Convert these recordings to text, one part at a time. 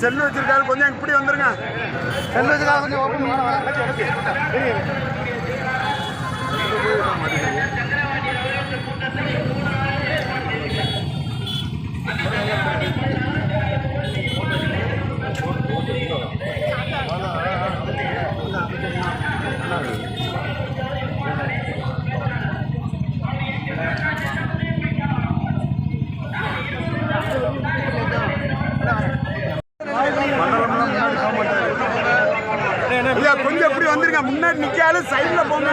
Cell வச்சிருக்காரு கொஞ்சம் இப்படி வந்துருங்க. செல்லு வச்சிருக்காரு கொஞ்சம் ஓப்பன் பண்ணுவாங்க இப்படி வந்துருங்க முன்னாடி நிக்காலும் சைடுல போங்க.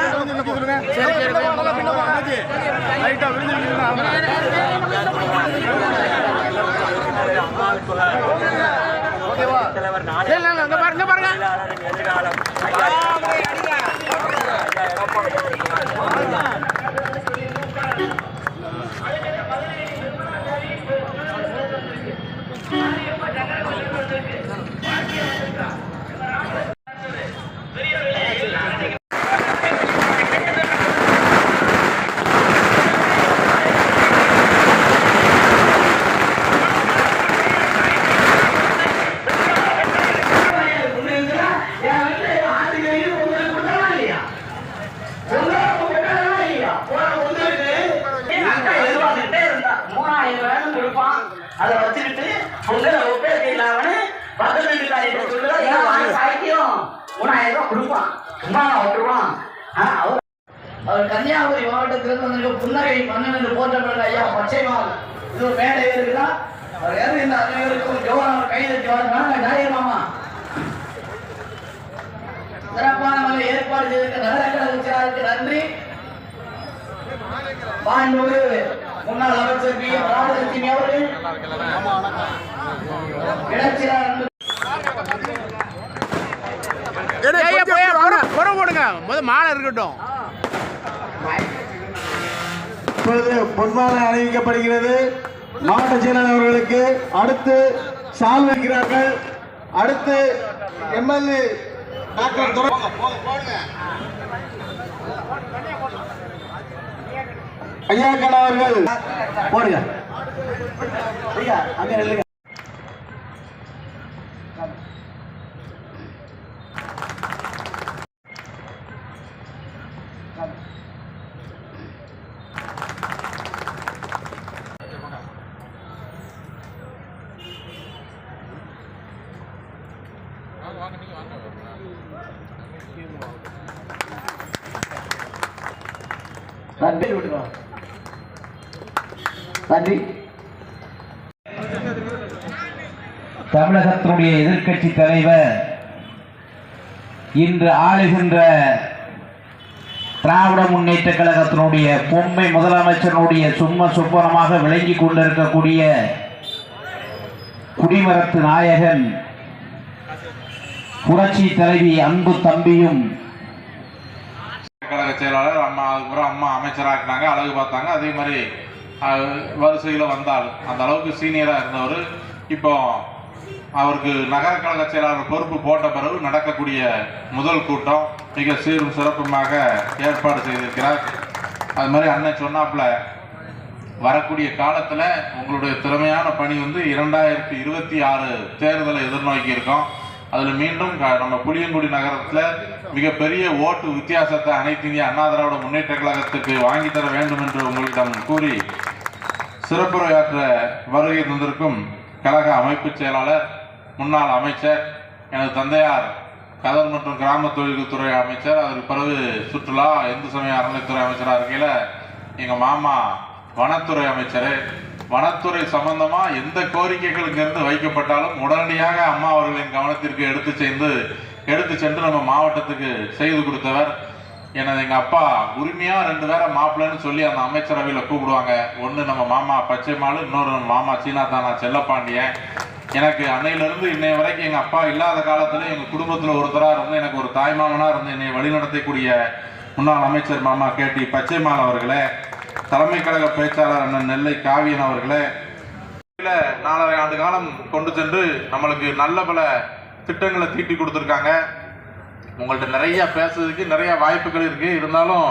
Maria, Video கொடுப்பான். சும்மா விட்டுருவான். ஆனா அவர் அவர் கன்னியாகுமரி மாவட்டத்திலிருந்து வந்திருக்க புன்னகை மன்னன் என்று போற்றப்பட்ட ஐயா பச்சைமால் இது ஒரு மேடை இருக்குதா? அவர் யாரும் இந்த அனைவருக்கும் ஜோரம் கைதட்டி வாங்க ஜாயிர் மாமா. சிறப்பான முறையில் ஏற்பாடு செய்திருக்க நகரக்கழக உச்சராருக்கு நன்றி. மாண்புமிகு முன்னாள் அமைச்சர் பி எம் ராஜலட்சுமி அவர்கள். இடச்சிறார் அன்பு ஏடே, ஏய், கொஞ்சம் போய் இப்படி வாங்க. புற- முத மாலை இருக்கட்டும். இப்பொழுது பொன்மாலை அணிவிக்கப்படுகிறது. மாவட்ட செயலாளர் அவர்களுக்கு அடுத்து சால் வைக்கிறார்கள். அடுத்து எம்எல்ஏ டாக்டர் துரை ஐயா கண்ணா அவர்கள் போடுங்க. ஐயா அங்க நன்றி. தமிழகத்தினுடைய எதிர்க்கட்சி தலைவர் இன்று ஆளுகின்ற திராவிட முன்னேற்ற கழகத்தினுடைய பொம்மை முதலமைச்சருடைய சும்ம சுப்பரமாக விளங்கி கொண்டிருக்கக்கூடிய குடிமரத்து நாயகன் புரட்சி தலைவி அன்பு தம்பியும் கழக செயலாளர் அம்மா அதுக்கப்புறம் அம்மா அமைச்சராக அழகு பார்த்தாங்க. அதே மாதிரி வரிசையில் வந்தால் அந்த அளவுக்கு சீனியராக இருந்தவர். இப்போ அவருக்கு நகர கழக செயலாளர் பொறுப்பு போட்ட பிறகு நடக்கக்கூடிய முதல் கூட்டம் மிக சீரும் சிறப்புமாக ஏற்பாடு செய்திருக்கிறார். அது மாதிரி அண்ணன் சொன்னாப்புல வரக்கூடிய காலத்தில் உங்களுடைய திறமையான பணி வந்து இரண்டாயிரத்தி இருபத்தி ஆறு தேர்தலை எதிர்நோக்கி இருக்கோம் அதில் மீண்டும் க- நம்ம புளியங்குடி நகரத்தில் மிகப்பெரிய ஓட்டு வித்தியாசத்தை அனைத்து இந்திய அண்ணா திராவிட முன்னேற்ற கழகத்துக்கு வாங்கி தர வேண்டும் என்று உங்களிடம் கூறி சிறப்புரையாற்ற வருகை தந்திருக்கும் கழக அமைப்புச் செயலாளர் முன்னாள் அமைச்சர் எனது தந்தையார் கதர் மற்றும் கிராம தொழில்துறை துறை அமைச்சர் அதற்கு பிறகு சுற்றுலா இந்து சமய அறநிலைத்துறை அமைச்சராக இருக்கையில் எங்கள் மாமா வனத்துறை அமைச்சர். வனத்துறை சம்பந்தமாக எந்த கோரிக்கைகள் இங்கிருந்து வைக்கப்பட்டாலும் உடனடியாக அம்மா அவர்களின் கவனத்திற்கு எடுத்து சேர்ந்து எடுத்து சென்று நம்ம மாவட்டத்துக்கு செய்து கொடுத்தவர் எனது எங்கள் அப்பா. உரிமையாக ரெண்டு பேரை மாப்பிள்ளைன்னு சொல்லி அந்த அமைச்சரவையில் கூப்பிடுவாங்க. ஒன்று நம்ம மாமா பச்சைமாலு இன்னொரு மாமா மாமா சீனாதானா செல்லப்பாண்டியன். எனக்கு அன்னையிலிருந்து இன்னைய வரைக்கும் எங்கள் அப்பா இல்லாத காலத்தில் எங்கள் குடும்பத்தில் ஒருத்தராக இருந்து எனக்கு ஒரு தாய்மாமனாக இருந்து என்னை வழிநடத்தக்கூடிய முன்னாள் அமைச்சர் மாமா கேட்டி பச்சைமால் அவர்களே தலைமை கழக பேச்சாளர் அண்ணன் நெல்லை காவியன் அவர்களே. நாலரை ஆண்டு காலம் கொண்டு சென்று நம்மளுக்கு நல்ல பல திட்டங்களை தீட்டி கொடுத்துருக்காங்க. உங்கள்கிட்ட நிறைய பேசுறதுக்கு நிறைய வாய்ப்புகள் இருக்கு. இருந்தாலும்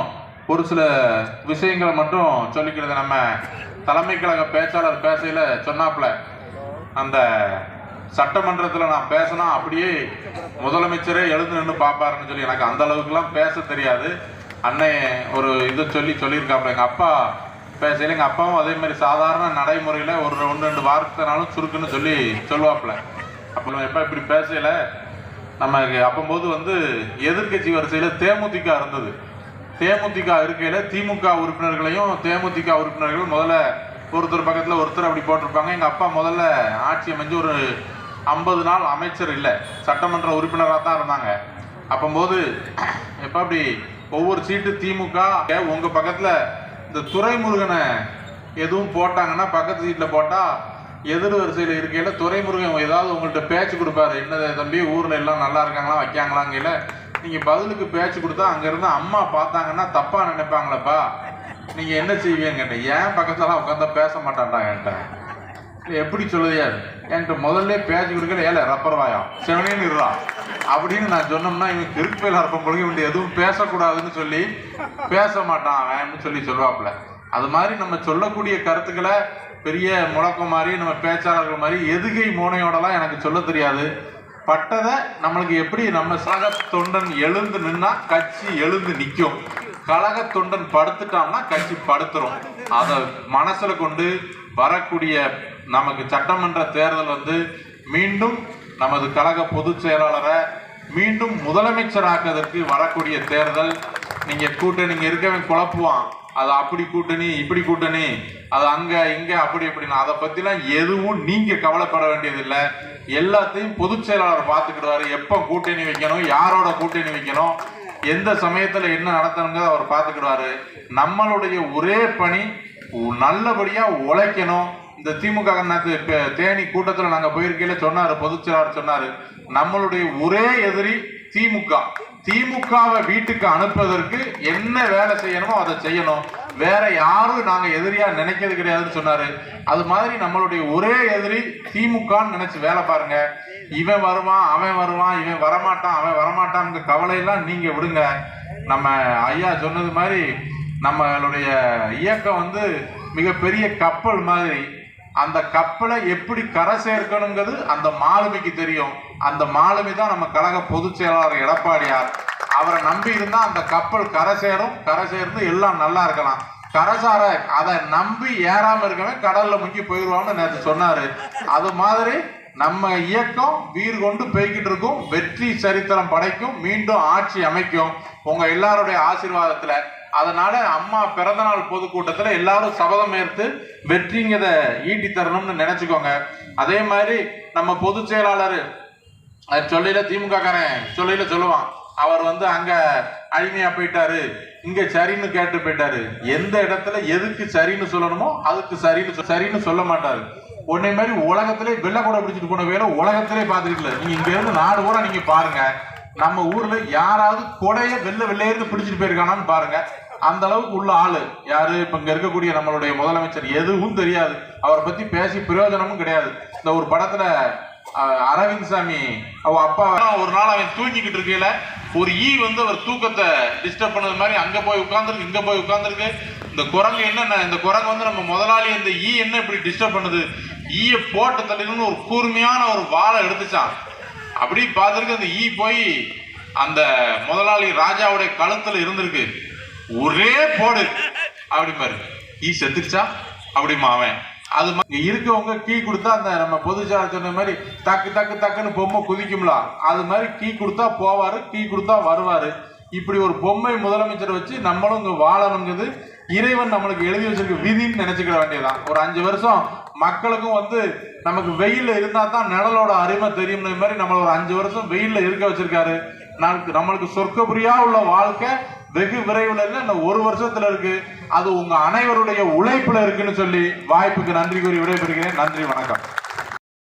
ஒரு சில விஷயங்களை மட்டும் சொல்லிக்கிறது நம்ம தலைமை கழக பேச்சாளர் பேசையில் சொன்னாப்புல. அந்த சட்டமன்றத்தில் நான் பேசினா அப்படியே முதலமைச்சரே எழுந்து நின்று பார்ப்பாருன்னு சொல்லி எனக்கு அந்த அளவுக்குலாம் பேச தெரியாது. அன்னை ஒரு இது சொல்லி சொல்லியிருக்காப்புல. எங்கள் அப்பா பேசையில் எங்கள் அப்பாவும் அதே மாதிரி சாதாரண நடைமுறையில் ஒரு ஒன்று ரெண்டு வார்த்தைனாலும் சுருக்குன்னு சொல்லி சொல்லுவாப்புல. அப்போ எப்போ இப்படி பேசல நமக்கு அப்போம்போது வந்து எதிர்க்கட்சி வரிசையில் தேமுதிக இருந்தது. தேமுதிக இருக்கையில் திமுக உறுப்பினர்களையும் தேமுதிக உறுப்பினர்கள் முதல்ல ஒருத்தர் பக்கத்தில் ஒருத்தர் அப்படி போட்டிருப்பாங்க. எங்கள் அப்பா முதல்ல ஆட்சி அமைஞ்சு ஒரு ஐம்பது நாள் அமைச்சர் இல்லை சட்டமன்ற உறுப்பினராக தான் இருந்தாங்க. அப்போது எப்போ அப்படி ஒவ்வொரு சீட்டு திமுக உங்கள் பக்கத்தில் இந்த துரைமுருகனை எதுவும் போட்டாங்கன்னா பக்கத்து சீட்டில் போட்டால் எதிர் வரிசையில் இருக்கையில் துறைமுருகன் ஏதாவது உங்கள்கிட்ட பேச்சு கொடுப்பாரு. என்ன தம்பி ஊரில் எல்லாம் நல்லா இருக்காங்களா வைக்காங்களாங்கல நீங்கள் பதிலுக்கு பேச்சு கொடுத்தா அங்கேருந்து அம்மா பார்த்தாங்கன்னா தப்பாக நினைப்பாங்களப்பா. நீங்கள் என்ன செய்வீங்கன்னு கேட்டேன். ஏன் பக்கத்துலலாம் உட்காந்தா பேச மாட்டான்டா என்கிட்ட? எப்படி சொல்லுதியா என்கிட்ட முதல்ல பேச்சு கொடுக்கல ஏல ரப்பர் வாயம் செவனேன்னு இருறா அப்படின்னு நான் சொன்னோம்னா இவன் கிருப்பையில் இருப்ப பொழுது இவன் எதுவும் பேசக்கூடாதுன்னு சொல்லி பேச மாட்டான் அவன் சொல்லி சொல்லுவாப்புல. அது மாதிரி நம்ம சொல்லக்கூடிய கருத்துக்களை பெரிய முழக்கம் மாதிரி நம்ம பேச்சாளர்கள் மாதிரி எதுகை மோனையோடலாம் எனக்கு சொல்ல தெரியாது. பட்டதை நம்மளுக்கு எப்படி நம்ம சக தொண்டன் எழுந்து நின்னா கட்சி எழுந்து நிற்கும் கழக தொண்டன் படுத்துட்டான்னா கட்சி படுத்துரும். அதை மனசில் கொண்டு வரக்கூடிய நமக்கு சட்டமன்ற தேர்தல் வந்து மீண்டும் நமது கழக பொதுச் செயலாளரை மீண்டும் முதலமைச்சராக்குவதற்கு வரக்கூடிய தேர்தல். நீங்கள் கூட்டணி நீங்கள் இருக்கவன் குழப்புவான். அது அப்படி கூட்டணி இப்படி கூட்டணி அது அங்கே இங்கே அப்படி இப்படின்னு. அதை பற்றிலாம் எதுவும் நீங்கள் கவலைப்பட வேண்டியதில்லை. எல்லாத்தையும் பொதுச் செயலாளர் பார்த்துக்கிடுவாரு. எப்போ கூட்டணி வைக்கணும் யாரோட கூட்டணி வைக்கணும் எந்த சமயத்தில் என்ன நடத்தணுங்கிறத அவர் பார்த்துக்கிடுவாரு. நம்மளுடைய ஒரே பணி நல்லபடியாக உழைக்கணும். இந்த திமுக தேனி கூட்டத்தில் நாங்கள் போயிருக்கையில் சொன்னார் பொதுச் செயலாளர் சொன்னார். நம்மளுடைய ஒரே எதிரி திமுக. திமுகவை வீட்டுக்கு அனுப்புவதற்கு என்ன வேலை செய்யணுமோ அதை செய்யணும். வேற யாரும் நாங்க எதிரியா நினைக்கிறது கிடையாதுன்னு சொன்னாரு. அது மாதிரி நம்மளுடைய ஒரே எதிரி திமுகன்னு நினைச்சு வேலை பாருங்க. இவன் வருவான் அவன் வருவான் இவன் வரமாட்டான் அவன் வரமாட்டான் கவலையெல்லாம் நீங்க விடுங்க. நம்ம ஐயா சொன்னது மாதிரி நம்மளுடைய இயக்கம் வந்து மிகப்பெரிய கப்பல் மாதிரி அந்த கப்பலை எப்படி கரை சேர்க்கணுங்கிறது அந்த மாலுமிக்கு தெரியும். அந்த மாலுமி தான் நம்ம கழக பொதுச் செயலாளர் எடப்பாடியார். அவரை நம்பி இருந்தா அந்த கப்பல் கரை சேரும் கரை சேர்ந்து எல்லாம் நல்லா இருக்கலாம். கரசார அதை நம்பி ஏறாம இருக்கவே கடல்ல முங்கி போயிடுவான்னு நேற்று சொன்னாரு. அது மாதிரி நம்ம இயக்கம் வீர் கொண்டு போய்கிட்டு இருக்கும். வெற்றி சரித்திரம் படைக்கும். மீண்டும் ஆட்சி அமைக்கும். உங்க எல்லாருடைய ஆசீர்வாதத்துல அதனால அம்மா பிறந்தநாள் பொதுக்கூட்டத்தில் எல்லாரும் சபதம் ஏற்று வெற்றிங்கிறத ஈட்டி தரணும்னு நினைச்சுக்கோங்க. அதே மாதிரி நம்ம பொதுச் செயலாளர் அது சொல்லையில திமுக காரன் சொல்லையில சொல்லுவான். அவர் வந்து அங்க அடிமையா போயிட்டாரு இங்க சரின்னு கேட்டு போயிட்டாரு. எந்த இடத்துல எதுக்கு சரின்னு சொல்லணுமோ அதுக்கு சரின்னு சொ- சரின்னு சொல்ல மாட்டாரு. உன்னை மாதிரி உலகத்திலே வெள்ளை கூட பிடிச்சிட்டு போன வேலை உலகத்திலே பார்த்துருக்கல நீங்க இங்க இருந்து நாடு பூரா நீங்க பாருங்க. நம்ம ஊர்ல யாராவது கொடைய வெள்ளை வெள்ளையிருந்து பிடிச்சிட்டு போயிருக்கானான்னு பாருங்க. அந்த அளவுக்கு உள்ள ஆளு. யாரு? இப்ப இங்க இருக்கக்கூடிய நம்மளுடைய முதலமைச்சர். எதுவும் தெரியாது. அவரை பத்தி பேசி பிரயோஜனமும் கிடையாது. இந்த ஒரு படத்துல அரவிந்த் சாமி அவ அப்பா ஒரு நாள் அவன் தூங்கிக்கிட்டு இருக்கையில ஒரு ஈ வந்து அவர் தூக்கத்தை டிஸ்டர்ப் பண்ணது மாதிரி அங்க போய் உட்காந்துருக்கு இங்க போய் உட்காந்துருக்கு இந்த குரங்கு என்ன இந்த குரங்கு வந்து நம்ம முதலாளி இந்த ஈ என்ன இப்படி டிஸ்டர்ப் பண்ணுது? ஈய போட்ட தள்ளின்னு ஒரு கூர்மையான ஒரு வாழை எடுத்துச்சான் அப்படி பார்த்துருக்கு அந்த ஈ போய் அந்த முதலாளி ராஜாவுடைய கழுத்துல இருந்திருக்கு. ஒரே போடு. அப்படி பாரு. ஈ செத்துருச்சா? அப்படிமா அவன். அது மாதிரி இருக்கவங்க கீ கொடுத்தா அந்த நம்ம பொதுச்சாளர் சொன்ன மாதிரி டக்கு டக்கு டக்குன்னு பொம்மை குதிக்கும்ல அது மாதிரி கீ கொடுத்தா போவாரு கீ கொடுத்தா வருவாரு. இப்படி ஒரு பொம்மை முதலமைச்சர் வச்சு நம்மளும் இங்க வாழணுங்கிறது இறைவன் நம்மளுக்கு எழுதி வச்சிருக்க விதின்னு நினைச்சுக்கிட வேண்டியதுதான். ஒரு அஞ்சு வருஷம் மக்களுக்கும் வந்து நமக்கு வெயில்ல இருந்தா தான் நிழலோட அருமை தெரியும்னு மாதிரி நம்மள ஒரு அஞ்சு வருஷம் வெயில்ல இருக்க வச்சிருக்காரு. நமக்கு நம்மளுக்கு சொர்க்கபுரியா உள்ள வாழ்க்கை வெகு விரைவில் இல்லை இந்த ஒரு வருஷத்துல இருக்கு. அது உங்க அனைவருடைய உழைப்புல இருக்குன்னு சொல்லி வாய்ப்புக்கு நன்றி கூறி விடைபெறுகிறேன். நன்றி வணக்கம்.